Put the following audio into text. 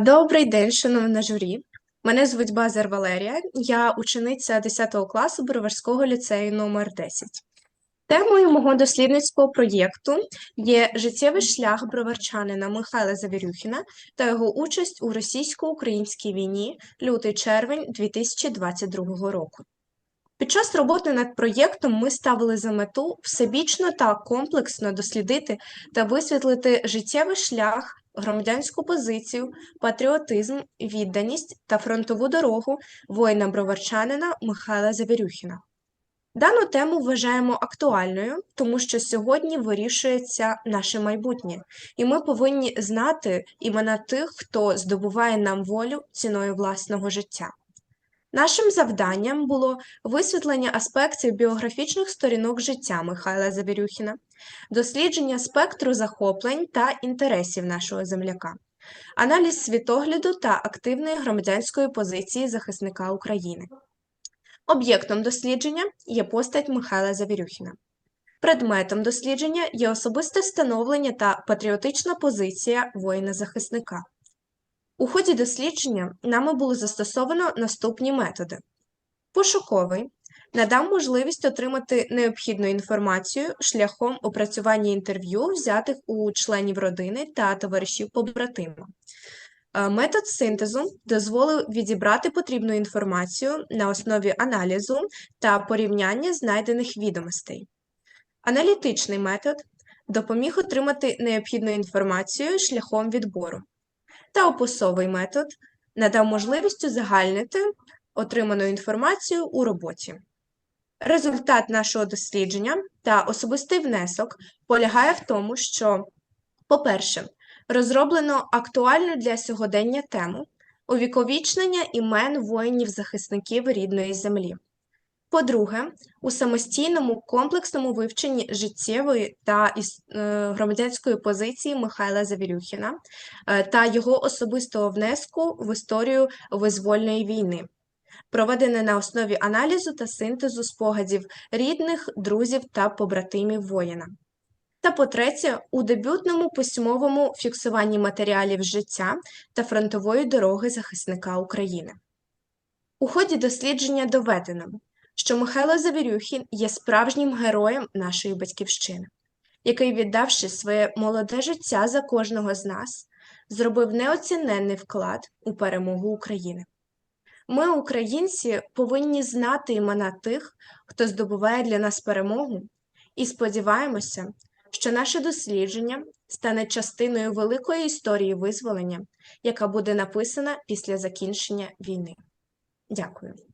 Добрий день, шановна журі. Мене звуть Базар Валерія, я учениця 10 класу Броварського ліцею номер 10. Темою мого дослідницького проєкту є життєвий шлях броварчанина Михайла Завірюхіна та його участь у російсько-українській війні лютий-червень 2022 року. Під час роботи над проєктом ми ставили за мету всебічно та комплексно дослідити та висвітлити життєвий шлях, громадянську позицію, патріотизм, відданість та фронтову дорогу воїна-броварчанина Михайла Завірюхіна. Дану тему вважаємо актуальною, тому що сьогодні вирішується наше майбутнє, і ми повинні знати імена тих, хто здобуває нам волю ціною власного життя. Нашим завданням було висвітлення аспектів біографічних сторінок життя Михайла Завірюхіна, дослідження спектру захоплень та інтересів нашого земляка, аналіз світогляду та активної громадянської позиції захисника України. Об'єктом дослідження є постать Михайла Завірюхіна. Предметом дослідження є особисте становлення та патріотична позиція воїна-захисника. У ході дослідження нами було застосовано наступні методи. Пошуковий надав можливість отримати необхідну інформацію шляхом опрацювання інтерв'ю, взятих у членів родини та товаришів побратима. Е, Метод синтезу дозволив відібрати потрібну інформацію на основі аналізу та порівняння знайдених відомостей. Аналітичний метод допоміг отримати необхідну інформацію шляхом відбору. Та описовий метод надав можливість узагальнити отриману інформацію у роботі. Результат нашого дослідження та особистий внесок полягає в тому, що, по-перше, розроблено актуальну для сьогодення тему увіковічнення імен воїнів-захисників рідної землі. По-друге, у самостійному комплексному вивченні життєвої та е, громадянської позиції Михайла Завірюхіна е, та його особистого внеску в історію визвольної війни, проведене на основі аналізу та синтезу спогадів рідних, друзів та побратимів воїна. Та по-третє, у дебютному письмовому фіксуванні матеріалів життя та фронтової дороги захисника України. У ході дослідження доведено, що Михайло Завірюхін є справжнім героєм нашої батьківщини, який, віддавши своє молоде життя за кожного з нас, зробив неоціненний вклад у перемогу України. Ми, українці, повинні знати імена тих, хто здобуває для нас перемогу, і сподіваємося, що наше дослідження стане частиною великої історії визволення, яка буде написана після закінчення війни. Дякую.